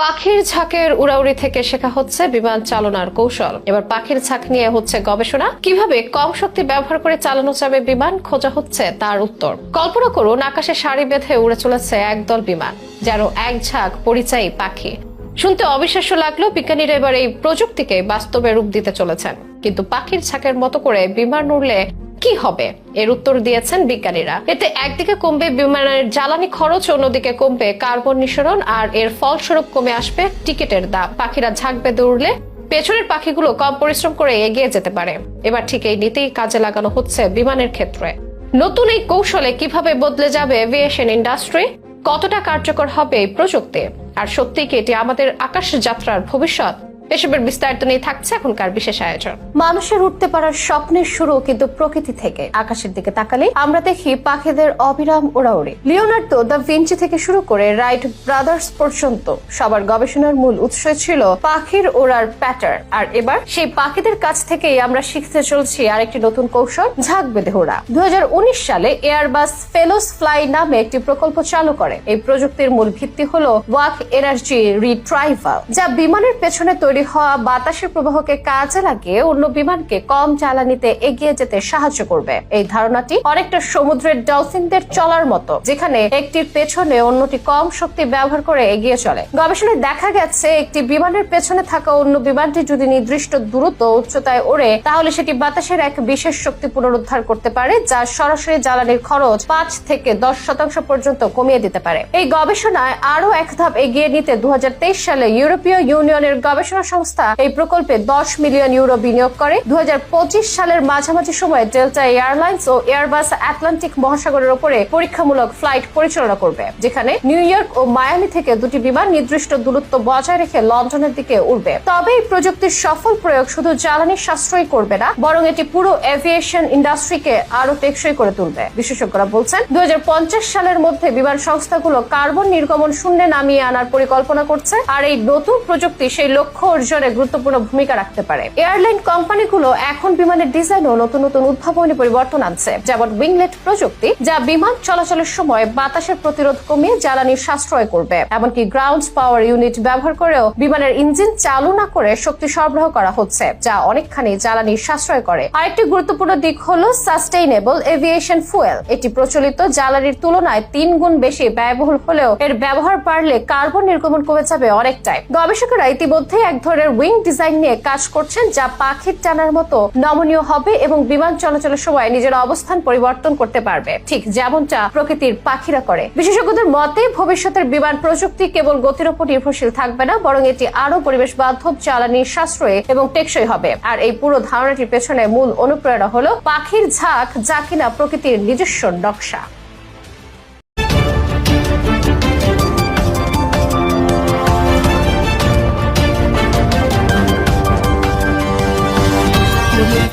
পাখির ঝাঁকের উড়াউড়ি থেকে শেখা হচ্ছে বিমান চালনার কৌশল। এবার পাখির ঝাঁক নিয়ে হচ্ছে গবেষণা। কীভাবে কম শক্তি ব্যবহার করে চালানো যাবে বিমান? খোঁজা হচ্ছে তার উত্তর। কল্পনা করুন, আকাশে সারি বেঁধে উড়ে চলেছে একদল বিমান যেন এক ঝাঁক পরিচায়ী পাখি। শুনতে অবিশ্বাস্য লাগলেও বিজ্ঞানীরা এবার এই প্রযুক্তিকে বাস্তবে রূপ দিতে চলেছেন। কিন্তু পাখির ঝাঁকের মতো করে বিমান উড়লে কি হবে? এর উত্তর দিয়েছেন বিজ্ঞানীরা। এতে একদিকে কমবে বিমানের জ্বালানি খরচ, অন্যদিকে কমবে কার্বন নিঃসরণ, আর এর ফলস্বরূপ কমে আসবে টিকিটের দাম। পাখিরা ঝাঁক বেঁধে উড়লে পেছনের পাখিগুলো কম পরিশ্রম করে এগিয়ে যেতে পারে। এবার ঠিক এই নীতি কাজে লাগানো হচ্ছে বিমানের ক্ষেত্রে। নতুন এই কৌশলে কীভাবে বদলে যাবে এভিয়েশন ইন্ডাস্ট্রি কতটা কার্যকর হবে এই প্রযুক্তি? আর সত্যি কি এটি আমাদের আকাশ যাত্রার ভবিষ্যৎ? এসবের বিস্তারিত নিয়ে থাকছে এখনকার বিশেষ আয়োজন। মানুষের উঠতে পারার স্বপ্নের শুরু কিন্তু প্রকৃতি থেকে। আকাশের দিকে তাকালে আমরা দেখি পাখিদের অবিরাম ওড়াউড়ি লিওনার্দো দ্য ভিঞ্চি থেকে শুরু করে রাইট ব্রাদার্স পর্যন্ত সবার গবেষণার মূল উৎস ছিল পাখির ওড়ার প্যাটার্ন। আর এবার সেই পাখিদের কাছ থেকেই আমরা শিখতে চলছি আরেকটি নতুন কৌশল, ঝাঁক বেঁধে ওড়া। দু সালে এয়ারবাস ফেলোস ফ্লাই নামে একটি প্রকল্প চালু করে। এই প্রযুক্তির মূল ভিত্তি হলো ওয়াক এনার্জি রিট্রাইভাল যা বিমানের পেছনে তৈরি হওয়া বাতাসের প্রবাহকে কাজে লাগিয়ে অন্য বিমানকে কম জ্বালানিতে এগিয়ে যেতে সাহায্য করবে। এই ধারণাটি অনেকটা সমুদ্রের ডলফিনদের চলার মতো, যেখানে একটির পেছনে অন্যটি কম শক্তি ব্যবহার করে এগিয়ে চলে। গবেষণায় দেখা গেছে, একটি বিমানের পেছনে থাকা অন্য বিমানটি যদি নির্দিষ্ট দূরত্ব উচ্চতায় ওড়ে, তাহলে সেটি বাতাসের এক বিশেষ শক্তি পুনরুদ্ধার করতে পারে, যা সরাসরি জ্বালানির খরচ পাঁচ থেকে দশ শতাংশ পর্যন্ত কমিয়ে দিতে পারে। এই গবেষণায় আরও এক ধাপ এগিয়ে নিতে দু হাজার তেইশ সালে ইউরোপীয় ইউনিয়নের গবেষণা সংস্থা এই প্রকল্পে দশ মিলিয়ন ইউরো বিনিয়োগ করে। দু হাজার পঁচিশ সালের মাঝামাঝি সময়ে ডেল্টা এয়ারলাইন্স ও এয়ারবাস আটলান্টিক মহাসাগরের ওপরে পরীক্ষামূলক ফ্লাইট পরিচালনা করবে, যেখানে নিউ ইয়র্ক ও মায়ামি থেকে দুটি বিমান নির্দিষ্ট দূরত্ব বজায় রেখে লন্ডনের দিকে উঠবে তবে এই প্রযুক্তির সফল প্রয়োগ শুধু জ্বালানি সাশ্রয় করবে না, বরং এটি পুরো এভিয়েশন ইন্ডাস্ট্রিকে আরও টেকসই করে তুলবে, বিশেষজ্ঞরা বলছেন। দু হাজার পঞ্চাশ সালের মধ্যে বিমান সংস্থাগুলো কার্বন নির্গমন শূন্যে নামিয়ে আনার পরিকল্পনা করছে, আর এই নতুন প্রযুক্তি সেই লক্ষ্য অর্জনে গুরুত্বপূর্ণ ভূমিকা রাখতে পারে। এয়ারলাইন কোম্পানিগুলো এখন বিমানের ডিজাইনও নতুন নতুন উদ্ভাবনী পরিবর্তন আনছে, যেমন উইংলেট প্রযুক্তি, যা বিমান চলাচলের সময় বাতাসের প্রতিরোধ কমিয়ে জ্বালানি সাশ্রয় করবে। এমনকি গ্রাউন্ড পাওয়ার ইউনিট ব্যবহার করেও বিমানের ইঞ্জিন চালু না করে শক্তি সরবরাহ করা হচ্ছে, যা অনেকখানি জ্বালানি সাশ্রয় করে। আরেকটি গুরুত্বপূর্ণ দিক হলো সাস্টেইনেবল এভিয়েশন ফুয়েল এটি প্রচলিত জ্বালানির তুলনায় তিন গুণ বেশি ব্যয়বহুল হলেও এর ব্যবহার বাড়লে কার্বন নির্গমন কমে যাবে অনেকটাই। গবেষকেরা ইতিমধ্যে এক ধরনের উইং ডিজাইন নিয়ে কাজ করছেন, যা পাখির টানার মতো নমনীয় হবে এবং বিমান চলাচলের সময় নিজের অবস্থান পরিবর্তন করতে পারবে। ঠিক যেমনটা প্রকৃতির পাখিরা করে। বিশেষজ্ঞদের মতে, ভবিষ্যতের বিমান প্রযুক্তি কেবল গতির উপর নির্ভরশীল থাকবে না, বরং এটি আরও পরিবেশ বান্ধব জ্বালানির সাশ্রয়ী এবং টেকসই হবে। আর এই পুরো ধারণাটির পেছনে মূল অনুপ্রেরণা হলো পাখির ঝাঁক, যা কিনা প্রকৃতির নিজস্ব নকশা।